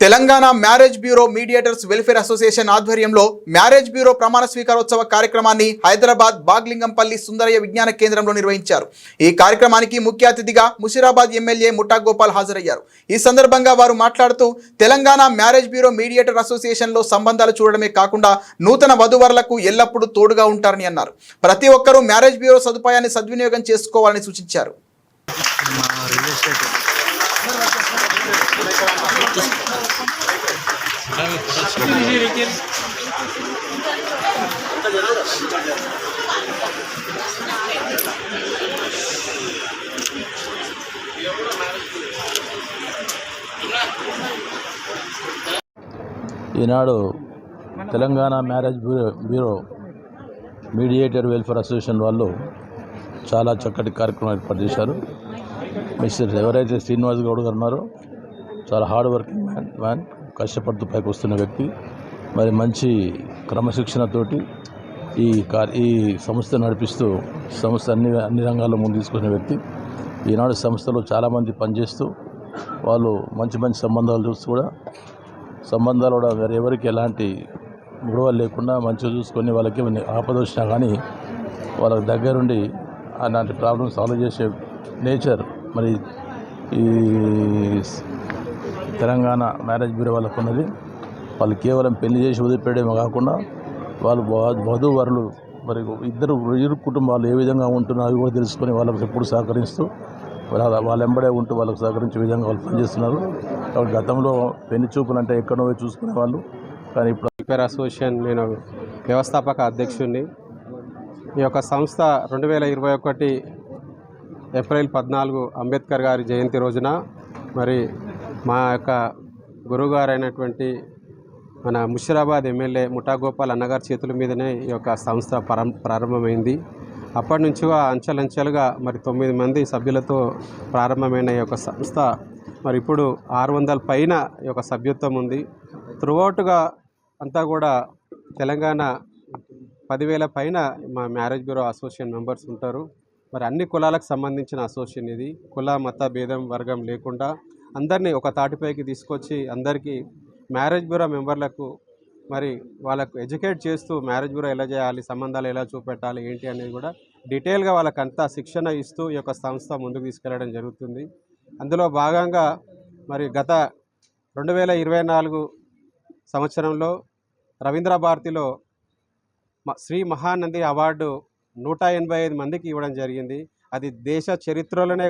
Telangana marriage bureau mediators welfare association ఆధ్వర్యంలో marriage bureau ప్రమాణ స్వీకారోత్సవ కార్యక్రమాన్ని హైదరాబాద్ బాగ్లింగంపల్లి సుందరయ్య విజ్ఞాన కేంద్రంలో నిర్వహించారు. ఈ కార్యక్రమానికి ముఖ్య అతిథిగా ముషిరాబాద్ ఎమ్మెల్యే ముఠా గోపాల్ హాజరయ్యారు. ఈ సందర్భంగా వారు మాట్లాడుతూ తెలంగాణ మ్యారేజ్ బ్యూరో మీడియేటర్ అసోసియేషన్లో సంబంధాలు చూడడమే కాకుండా నూతన వధువరులకు ఎల్లప్పుడూ తోడుగా ఉంటారని అన్నారు. ప్రతి ఒక్కరూ మ్యారేజ్ బ్యూరో సదుపాయాన్ని సద్వినియోగం చేసుకోవాలని సూచించారు. Eenadu Telangana marriage bureau bureau mediator welfare association వాళ్ళు చాలా చక్కటి కార్యక్రమం ఏర్పాటు చేశారు. మిస్టర్ ఎవరైతే శ్రీనివాస్ గౌడ్ గారు ఉన్నారో చాలా హార్డ్ వర్కింగ్ మ్యాన్ మ్యాన్ కష్టపడుతూ పైకి వస్తున్న వ్యక్తి. మరి మంచి క్రమశిక్షణతోటి ఈ కార్ ఈ సంస్థ నడిపిస్తూ సంస్థ అన్ని అన్ని రంగాల్లో ముందు తీసుకునే వ్యక్తి. ఈనాడు సంస్థలో చాలామంది పనిచేస్తూ వాళ్ళు మంచి మంచి సంబంధాలు చూస్తూ కూడా సంబంధాలు కూడా వేరే ఎవరికి ఎలాంటి గొడవలు లేకుండా మంచిగా చూసుకొని వాళ్ళకి ఆపద వచ్చినా కానీ వాళ్ళకి దగ్గరుండి అలాంటి ప్రాబ్లమ్ సాల్వ్ చేసే నేచర్ మరి ఈ తెలంగాణ మ్యారేజ్ బ్యూరో వాళ్ళకు ఉన్నది. వాళ్ళు కేవలం పెళ్ళి చేసి వదిలిపెట్టడమే కాకుండా వాళ్ళు వ- వధూవరులు మరి ఇద్దరు ఇరు కుటుంబాలు ఏ విధంగా ఉంటున్నారో అవి కూడా తెలుసుకొని వాళ్ళకి ఎప్పుడు సహకరిస్తూ వాళ్ళ వాళ్ళ ఎంబడే ఉంటూ వాళ్ళకి సహకరించే విధంగా వాళ్ళు పనిచేస్తున్నారు. కాబట్టి గతంలో పెళ్ళి చూపులు అంటే ఎక్కడో చూసుకునే వాళ్ళు. కానీ ఇప్పుడు వెల్ఫేర్ అసోసియేషన్ నేను వ్యవస్థాపక అధ్యక్షుడిని. ఈ యొక్క సంస్థ రెండు వేల ఇరవై ఒకటి ఏప్రిల్ పద్నాలుగు అంబేద్కర్ గారి జయంతి రోజున మరి మా యొక్క గురువుగారు అయినటువంటి మన ముషిరాబాద్ ఎమ్మెల్యే ముఠాగోపాల్ అన్నగారి చేతుల మీదనే ఈ యొక్క సంస్థ పరం ప్రారంభమైంది. అప్పటి నుంచి అంచెలంచెలుగా మరి తొమ్మిది మంది సభ్యులతో ప్రారంభమైన ఈ యొక్క సంస్థ మరి ఇప్పుడు ఆరు వందల పైన ఈ యొక్క సభ్యత్వం ఉంది. త్రూఅవుట్గా అంతా కూడా తెలంగాణ పదివేల పైన మా మ్యారేజ్ బ్యూరో అసోసియేషన్ మెంబర్స్ ఉంటారు. మరి అన్ని కులాలకు సంబంధించిన అసోసియేషన్ ఇది. కుల మత భేదం వర్గం లేకుండా అందరినీ ఒక తాటిపైకి తీసుకొచ్చి అందరికీ మ్యారేజ్ బ్యూరో మెంబర్లకు మరి వాళ్ళకు ఎడ్యుకేట్ చేస్తూ మ్యారేజ్ బ్యూరో ఎలా చేయాలి సంబంధాలు ఎలా చూపెట్టాలి ఏంటి అనేది కూడా డీటెయిల్గా వాళ్ళకంతా శిక్షణ ఇస్తూ ఈ యొక్క సంస్థ ముందుకు తీసుకెళ్ళడం జరుగుతుంది. అందులో భాగంగా మరి గత రెండు వేల ఇరవై నాలుగు సంవత్సరంలో రవీంద్ర భారతిలో మ- శ్రీ మహానంది అవార్డు నూట ఎనభై ఐదు మందికి ఇవ్వడం జరిగింది. అది దేశ చరిత్రలోనే